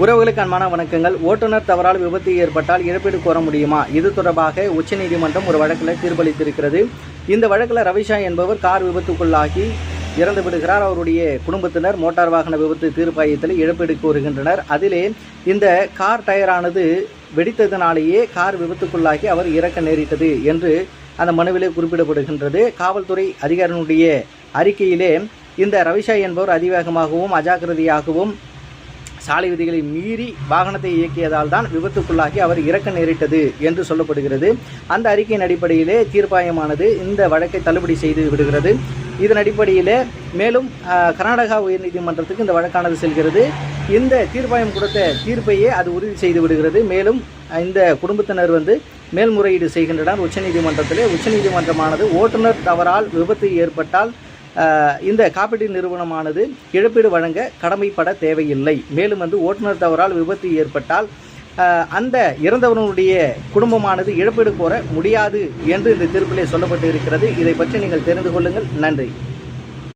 உறவுகளுக்கு அன்பான வணக்கங்கள். ஓட்டுநர் தவறால் விபத்து ஏற்பட்டால் இழப்பீடு கோர முடியுமா? இது தொடர்பாக உச்சநீதிமன்றம் ஒரு வழக்கில் தீர்ப்பளித்திருக்கிறது. இந்த வழக்கில் ரவிஷா என்பவர் கார் விபத்துக்குள்ளாகி இறந்து விடுகிறார். அவருடைய குடும்பத்தினர் மோட்டார் வாகன விபத்து தீர்ப்பாயத்தில் இழப்பீடு கோருகின்றனர். அதிலே இந்த கார் டயரானது வெடித்ததினாலேயே கார் விபத்துக்குள்ளாகி அவர் இறக்க நேரிட்டது என்று அந்த மனுவிலே குறிப்பிடப்படுகின்றது. காவல்துறை அதிகாரிகளுடைய அறிக்கையிலே இந்த ரவிஷா என்பவர் அதிவேகமாகவும் அஜாக்கிரதையாகவும் சாலை விதிகளை மீறி வாகனத்தை இயக்கியதால் தான் விபத்துக்குள்ளாகி அவர் இறக்க நேரிட்டது என்று சொல்லப்படுகிறது. அந்த அறிக்கையின் அடிப்படையிலே தீர்ப்பாயமானது இந்த வழக்கை தள்ளுபடி செய்து விடுகிறது. இதன் அடிப்படையிலே மேலும் கர்நாடகா உயர்நீதிமன்றத்துக்கு இந்த வழக்கானது செல்கிறது. இந்த தீர்ப்பாயம் கொடுத்த தீர்ப்பையே அது உறுதி செய்து விடுகிறது. மேலும் இந்த குடும்பத்தினர் வந்து மேல்முறையீடு செய்கின்றனர். உச்சநீதிமன்றத்திலே உச்சநீதிமன்றமானது ஓட்டுநர் தவறால் விபத்து ஏற்பட்டால் இந்த காப்பீட்டு நிறுவனமானது இழப்பீடு வழங்க கடமைப்பட தேவையில்லை. மேலும் வந்து ஓட்டுநர் தவறால் விபத்து ஏற்பட்டால் அந்த இறந்தவர்களுடைய குடும்பமானது இழப்பீடு கோர முடியாது என்று இந்த தீர்ப்பிலே சொல்லப்பட்டு இருக்கிறது இதை பற்றி நீங்கள் தெரிந்து கொள்ளுங்கள். நன்றி.